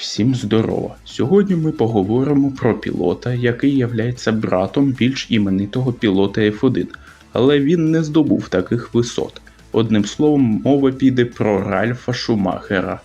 Всім здорово! Сьогодні ми поговоримо про пілота, який являється братом більш іменитого пілота F1, але він не здобув таких висот. Одним словом, мова піде про Ральфа Шумахера.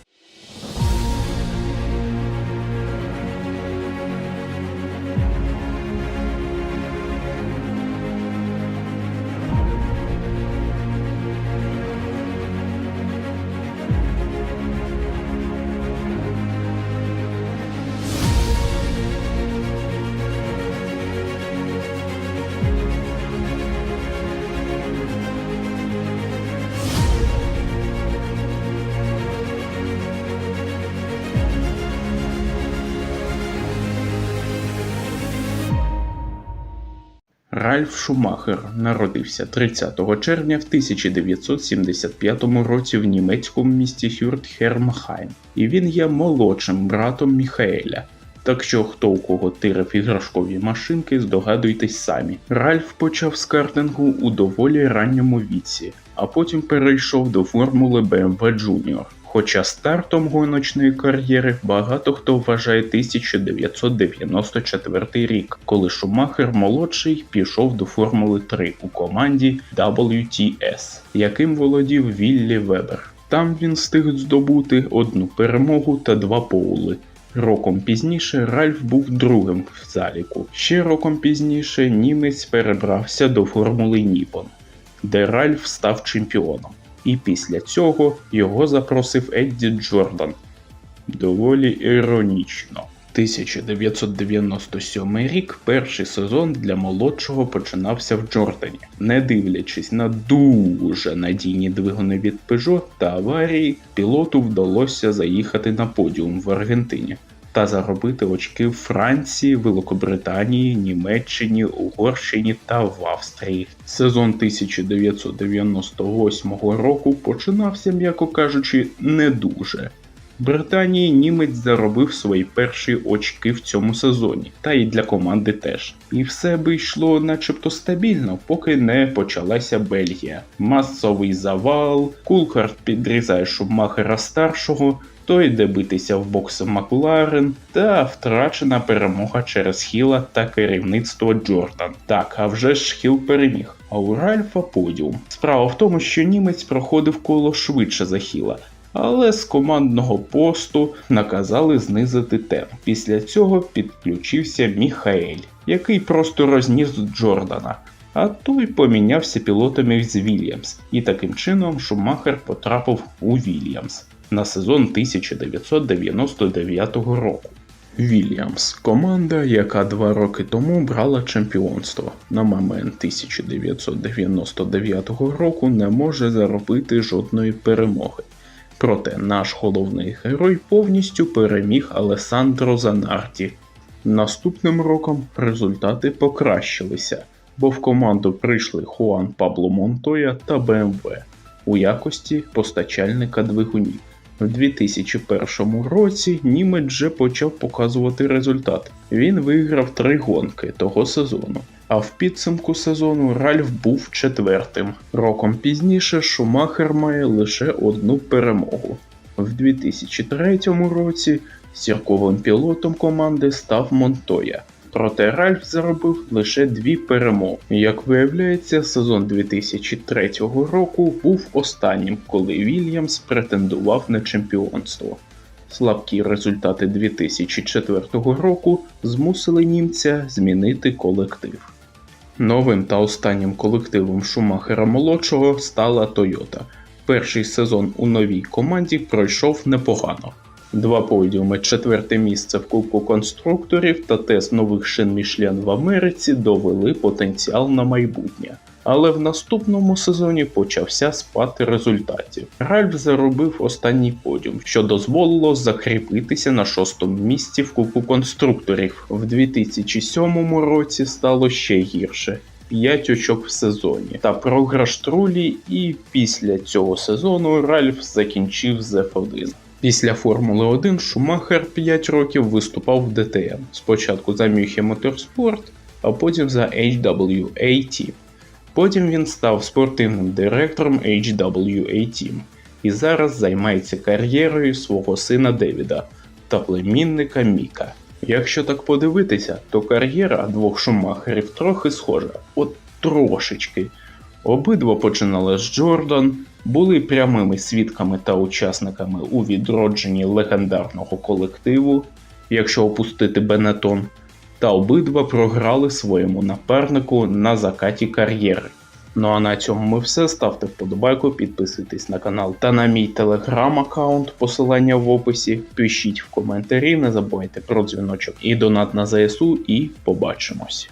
Ральф Шумахер народився 30 червня в 1975 році в німецькому місті Хюртхермхайм, і він є молодшим братом Міхаеля. Так що хто у кого тирив іграшкові машинки, здогадуйтесь самі. Ральф почав з картингу у доволі ранньому віці, а потім перейшов до формули BMW Junior. Хоча стартом гоночної кар'єри багато хто вважає 1994 рік, коли Шумахер молодший пішов до Формули 3 у команді WTS, яким володів Віллі Вебер. Там він встиг здобути одну перемогу та два поули. Роком пізніше Ральф був другим в заліку. Ще роком пізніше німець перебрався до Формули Ніпон, де Ральф став чемпіоном. І після цього його запросив Едді Джордан. Доволі іронічно. 1997 рік перший сезон для молодшого починався в Джордані. Не дивлячись на дуже надійні двигуни від Peugeot та аварії, пілоту вдалося заїхати на подіум в Аргентині та заробити очки в Франції, Великобританії, Німеччині, Угорщині та в Австрії. Сезон 1998 року починався, м'яко кажучи, не дуже. Британії німець заробив свої перші очки в цьому сезоні, та й для команди теж. І все би йшло начебто стабільно, поки не почалася Бельгія. Масовий завал, Кулхард підрізає Шумахера старшого, той йде битися в бокси Макларен та втрачена перемога через Хіла та керівництво Джордан. Так, а вже ж Хіл переміг. А у Ральфа подіум. Справа в тому, що німець проходив коло швидше за Хіла. Але з командного посту наказали знизити темп. Після цього підключився Міхаель, який просто розніс Джордана. А той помінявся пілотами з Вільямс, і таким чином Шумахер потрапив у Вільямс на сезон 1999 року. Вільямс команда, яка два роки тому брала чемпіонство, на момент 1999 року не може заробити жодної перемоги. Проте наш головний герой повністю переміг Алесандро Занарді. Наступним роком результати покращилися, бо в команду прийшли Хуан Пабло Монтоя та БМВ у якості постачальника двигунів. У 2001 році німець вже почав показувати результат. Він виграв три гонки того сезону. А в підсумку сезону Ральф був четвертим. Роком пізніше Шумахер має лише одну перемогу. В 2003 році зірковим пілотом команди став Монтоя. Проте Ральф заробив лише дві перемоги. Як виявляється, сезон 2003 року був останнім, коли Вільямс претендував на чемпіонство. Слабкі результати 2004 року змусили німця змінити колектив. Новим та останнім колективом Шумахера молодшого стала Toyota. Перший сезон у новій команді пройшов непогано. Два подіуми, четверте місце в Кубку конструкторів та тест нових шин Мішлен в Америці довели потенціал на майбутнє. Але в наступному сезоні почався спад результатів. Ральф заробив останній подіум, що дозволило закріпитися на шостому місці в Кубку конструкторів. В 2007 році стало ще гірше. 5 очок в сезоні та програш трулі, і після цього сезону Ральф закінчив з F1. Після Формули 1 Шумахер 5 років виступав в ДТМ. Спочатку за Мюхе Моторспорт, а потім за HWA Team. Потім він став спортивним директором HWA Team і зараз займається кар'єрою свого сина Девіда. та племінника Міка. Якщо так подивитися, то кар'єра двох шумахерів трохи схожа, от трошечки. Обидва починали з Джордан, були прямими свідками та учасниками у відродженні легендарного колективу, якщо опустити Бенетон, та обидва програли своєму напарнику на закаті кар'єри. Ну а на цьому ми все. Ставте вподобайку, підписуйтесь на канал та на мій телеграм-аккаунт, посилання в описі. Пишіть в коментарі, не забувайте про дзвіночок і донат на ЗСУ, і побачимось.